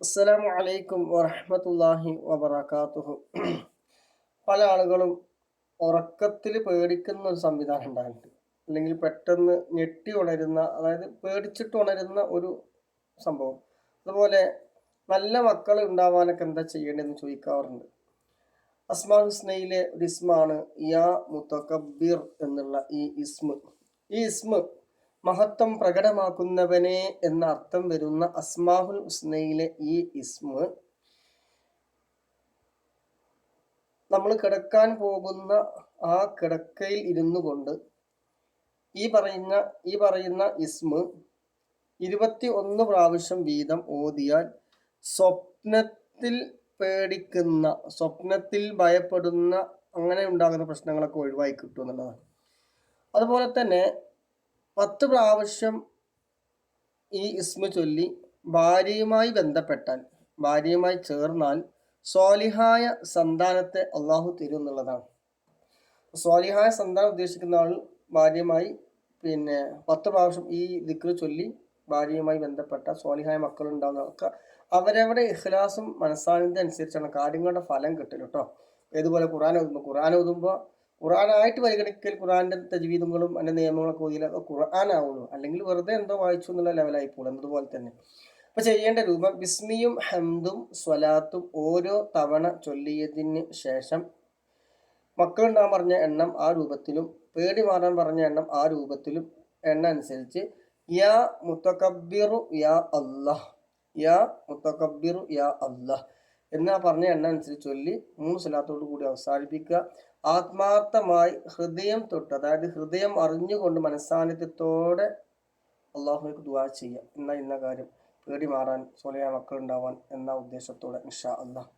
അസ്സലാമു അലൈക്കും വറഹ്മത്തുള്ളാഹി വബറകാതുഹു. പല ആളുകളും ഉറക്കത്തിൽ പേടിക്കുന്ന ഒരു സംവിധാനം ഉണ്ടായിട്ടുണ്ട്. അല്ലെങ്കിൽ പെട്ടെന്ന് ഞെട്ടി ഉണരുന്ന അതായത് പേടിച്ചിട്ട് ഉണരുന്ന ഒരു സംഭവം. അതുപോലെ നല്ല മക്കൾ ഉണ്ടാവാനൊക്കെ എന്താ ചെയ്യേണ്ടതെന്ന് ചോദിക്കാറുണ്ട്. അസ്മാ ഹുസ്നയിലെ ഒരു ഇസ്മാണ് യാ മുത്തക്കബിർ എന്നുള്ള ഈ ഇസ്മ. ഈ ഇസ്മ മഹത്വം പ്രകടമാക്കുന്നവനെ എന്ന അർത്ഥം വരുന്ന അസ്മാഹുൽ ഹുസ്നയിലെ ഈ ഇസ്മ നമ്മൾ കിടക്കാൻ പോകുന്ന ആ കിടക്കയിൽ ഇരുന്നു കൊണ്ട് ഈ പറയുന്ന ഈ പറയുന്ന ഇസ്മ ഇരുപത്തി ഒന്ന് പ്രാവശ്യം വീതം ഓതിയാൽ സ്വപ്നത്തിൽ പേടിക്കുന്ന സ്വപ്നത്തിൽ ഭയപ്പെടുന്ന അങ്ങനെ ഉണ്ടാകുന്ന പ്രശ്നങ്ങളൊക്കെ ഒഴിവായി കിട്ടും എന്നുള്ളതാണ്. അതുപോലെ തന്നെ പത്ത് പ്രാവശ്യം ഈ ഇസ്മ ചൊല്ലി ഭാര്യയുമായി ബന്ധപ്പെട്ടാൽ ഭാര്യയുമായി ചേർന്നാൽ സ്വാലിഹായ സന്താനത്തെ അള്ളാഹു തരും എന്നുള്ളതാണ്. സ്വാലിഹായ സന്താനം ഉദ്ദേശിക്കുന്ന ആൾ ഭാര്യയുമായി പിന്നെ പത്ത് പ്രാവശ്യം ഈ ദിക്ർ ചൊല്ലി ഭാര്യയുമായി ബന്ധപ്പെട്ട സ്വാലിഹായ മക്കൾ ഉണ്ടാകുന്നതൊക്കെ അവരവരുടെ ഇഖ്ലാസും മനസ്സാന്നിധ്യം അനുസരിച്ചാണ് കാര്യങ്ങളുടെ ഫലം കിട്ടും കേട്ടോ ഏതുപോലെ ഖുറാൻ ഓതുമ്പോൾ ഖുറാൻ ഓതുമ്പോൾ ഖുറാനായിട്ട് പരിഗണിക്കൽ ഖുറാന്റെ തജ്വീദുകളും അതിന്റെ നിയമങ്ങളൊക്കെ ഓതിയാൽ അത് ഖുർആനാവുള്ളൂ. അല്ലെങ്കിൽ വെറുതെ എന്തോ വായിച്ചു എന്നുള്ള ലെവലായി പോകും. എന്നതുപോലെ തന്നെ. അപ്പൊ ചെയ്യേണ്ട രൂപം ബിസ്മിയും ഹംദും സ്വലാത്തും ഓരോ തവണ ചൊല്ലിയതിന് ശേഷം മക്കളുണ്ടാകാൻ പറഞ്ഞ എണ്ണം ആ രൂപത്തിലും പേടി മാറാൻ പറഞ്ഞ എണ്ണം ആ രൂപത്തിലും എണ്ണ അനുസരിച്ച് യാ മുത്തക്കബിറു യാ അല്ലാഹ്. യാ മുത്തക്കബിറു യാ അല്ലാഹ്. എന്നാ പറഞ്ഞ എണ്ണ അനുസരിച്ച് ചൊല്ലി മൂന്ന് സ്ഥലത്തോടു കൂടി അവസാനിപ്പിക്കുക. ആത്മാർത്ഥമായി ഹൃദയം തൊട്ട് അതായത് ഹൃദയം അറിഞ്ഞുകൊണ്ട് മനസ്സാന്നിധ്യത്തോടെ അള്ളാഹുലേക്ക് ദുവാ ചെയ്യുക. എന്ന ഇന്ന കാര്യം. പേടി മാറാൻ സോലയ മക്കൾ ഉണ്ടാവാൻ എന്ന ഉദ്ദേശത്തോടെ ഇൻഷാ അള്ളാഹ്.